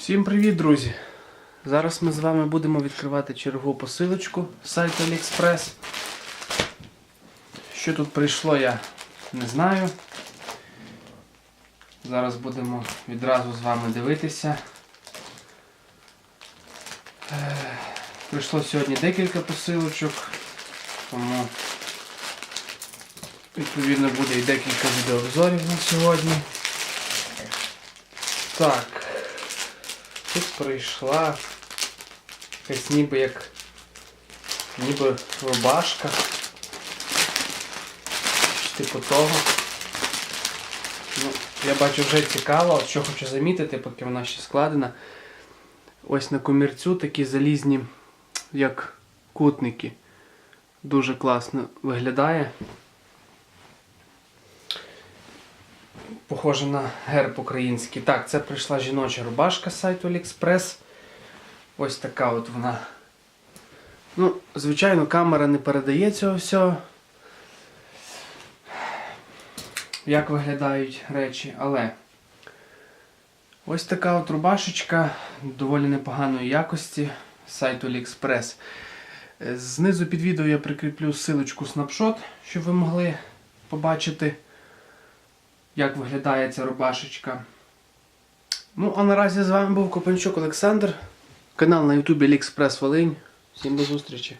Всім привіт, друзі! Зараз ми з вами будемо відкривати чергову посилочку з сайту AliExpress. Що тут прийшло, я не знаю. Зараз будемо відразу з вами дивитися. Е, Прийшло сьогодні декілька посилочок, тому відповідно буде і декілька відеообзорів на сьогодні. Так. Тут прийшла якась ніби як ніби рубашка. Типу того. Ну, я бачу вже цікаво, що хочу замітити, поки вона ще складена. Ось на комірцю такі залізні, як кутники. Дуже класно виглядає. Похоже на герб український. Так, це прийшла жіноча рубашка з сайту AliExpress. Ось така от вона. Ну, звичайно, камера не передає цього всього. Як виглядають речі, але ось така от рубашечка доволі непоганої якості з сайту AliExpress. Е, Знизу під відео я прикріплю ссылочку снапшот, щоб ви могли побачити як виглядає ця рубашечка. Ну, а наразі з вами був Копанчук Олександр, канал на Ютубі Лікспрес Волинь. Всім до зустрічі!